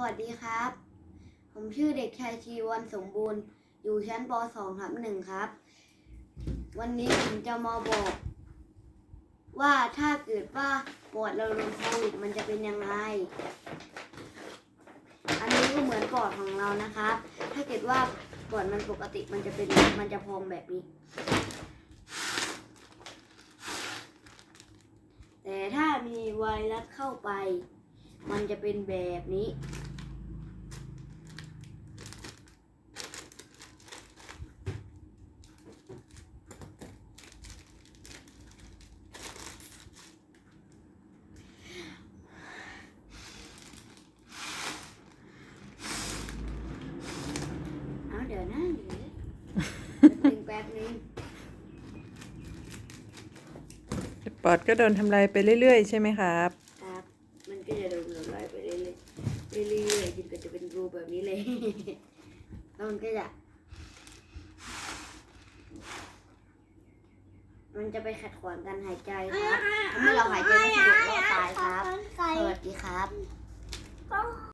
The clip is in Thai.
วัสดีครับ ผมชื่อเด็กชายชีวันสมบูรณ์ อยู่ชั้นป .2 ทับหนึ่งครับ วันนี้ผมจะมาบอก ว่าถ้าเกิดว่าปอดเราโดนโควิดมันจะเป็นยังไง อันนี้ก็เหมือนปอดของเรานะครับ ถ้าเกิดว่าปอดมันปกติมันจะเป็นมันจะพองแบบนี้ แต่ถ้ามีไวรัสเข้าไปมันจะเป็นแบบนี้ เอาเดี๋ยวนะเดี๋ยวแป๊บนึงแป๊บนึงปอดก็โดนทำลายไปเรื่อย ๆ ใช่ไหมครับ ครับ มันก็จะโดนละลายไปเรื่อยๆเรื่อยๆจนก็จะเป็นรูแบบนี้เลยแล้วมันก็จะ มันจะไปขัดขวางการหายใจครับทำให้เราหายใจไม่สะดวกเราตายครับ สวัสดีครับ